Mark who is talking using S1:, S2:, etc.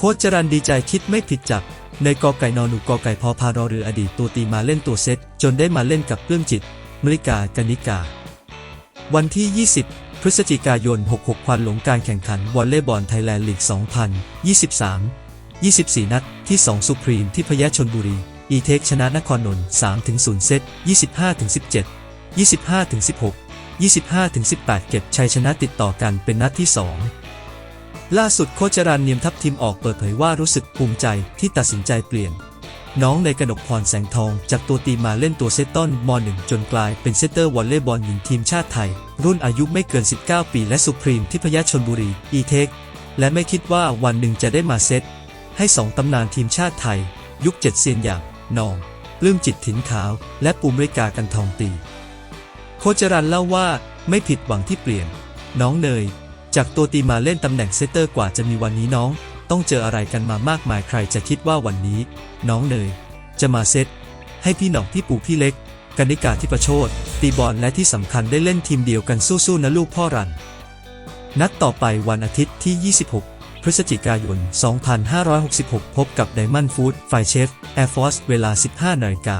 S1: โค้ชจรันดีใจคิดไม่ผิดจับ ในกอไก่นอหนูกอไก่พอพารอเรืออดีตตัวตีมาเล่นตัวเซต จนได้มาเล่นกับเรื่องจิตมริกากนิกา วันที่ 20 พฤศจิกายน 66 ควันหลงการแข่งขันวอลเลย์บอลไทยแลนด์ลีก 2023 24 นัดที่ 2 สุพรีมที่พยาชนบุรี อีเทคชนะนครนนท์3-0 เซต 25-17 25-16 25-18 เก็บชัยชนะติดต่อกันเป็นนัดที่ 2 ล่าสุดโคจรันเนียมทัพทีมออกเปิดเผยว่ารู้สึกภูมิใจที่ตัดสินใจเปลี่ยน น้องในกนกพรแสงทองจากตัวตีมาเล่นตัวเซตต้นม .1 จนกลายเป็นเซตเตอร์วอลเลย์บอลหญิงทีมชาติไทย รุ่นอายุไม่เกิน 19 ปีและสุพรีมที่พยาชนบุรีอีเทคและไม่คิดว่าวันหนึ่งจะได้มาเซต ให้สองตำนานทีมชาติไทย ยุคเจ็ดเซียนอย่างนองปลื้มจิตถิ่นขาว และปูมริกากันทองตี โคจรันเล่าว่าไม่ผิดหวังที่เปลี่ยน น้องเนย จากตัวตีมาเล่นตำแหน่งเซตเตอร์กว่าจะมีวันนี้น้อง ต้องเจออะไรกันมามากมายใครจะคิดว่าวันนี้ น้องเนย จะมาเซต ให้พี่หน่องพี่ปู่พี่เล็กกนิกาที่ประโชดตีบอลและที่สำคัญได้เล่นทีมเดียวกันสู้ๆนะลูกพ่อรัน นัดต่อไปวันอาทิตย์ที่ 26 พฤศจิกายน 2566 พบกับไดมอนด์ฟู้ดไฟเชฟแอร์ฟอร์สเวลา 15นาฬิกา